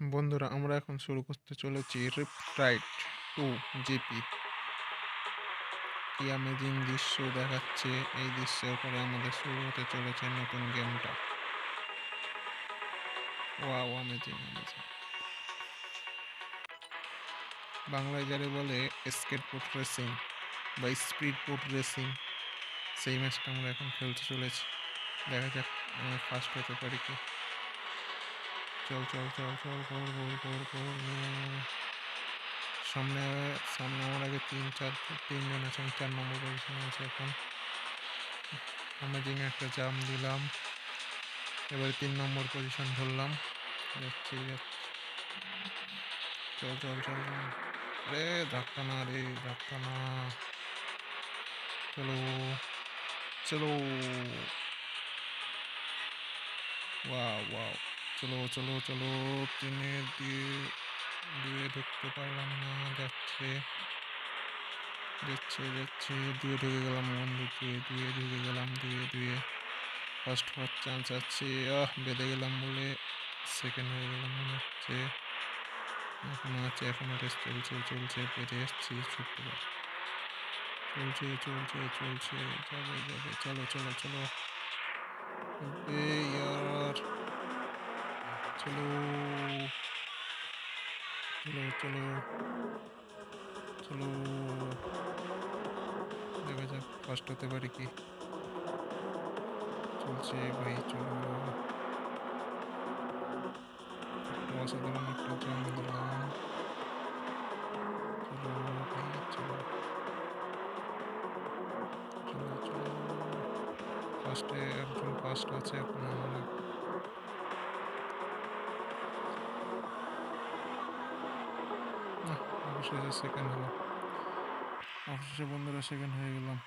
বন্ধুরা, আমরা এখন শুরু করতে চলেছি রিপ্রাইট টু জিপি কি অ্যামেজিং দৃশ্য দেখাচ্ছে এই দৃশ্যের পরে আমাদের শুরু হতে চলেছে নতুন গেমটা ওয়াও অ্যামেজিং অ্যামেজিং বাংলায় যারে বলে স্কেট বোট রেসিং বা স্পিড বোট রেসিং সেই ম্যাচটা আমরা এখন খেলতে চলেছি। দেখা যাক ফার্স্ট হতে পারি কি। চল চল চল চল ঘোর ঘোর ঘোর ঘোর। সামনে সামনে আমার আগে তিন চার তিনজন আছে, আমি চার নম্বর পজিশনে আছে এখন। অ্যামেজিং একটা জাম দিলাম। এবারে তিন নম্বর পজিশন ধরলাম। যাচ্ছি চল চল চল চল। আরে ধাক্কা না রে, ধাক্কা না। চলো চলো। Wow wow. চলো চলো চলো তিনে দিয়ে দিয়ে ঢুকতে পারলাম না, যাচ্ছে। যাচ্ছে যাচ্ছে, দুয়ে ঢুকে গেলাম বন্ধু দুয়ে দুয়ে ঢুকে গেলাম, দুয়ে দুয়ে। ফার্স্ট হওয়ার চান্স আছে, আহ, বেঁধে গেলাম বলে সেকেন্ড হয়ে গেলাম মনে হচ্ছে। এখনও আছে, এখনও রেস চলছে চলছে, বেঁধে এসছি ছুটতে পার চলছে চলছে চলছে, যাবে যাবে, চলো চলো চলো। এ ইয়ার। চলো চলো চলো চলো দেখা যাক ফার্স্ট হতে পারি কি চলছে ভাই চলো একটা অসাধারণ একটা জাম দিলাম চলো ভাই চলো চলো চলো ফার্স্টে একজন ফার্স্ট আছে এখন আমরা অবশেষে সেকেন্ড হলো। অবশেষে বন্ধুরা সেকেন্ড হয়ে গেলাম।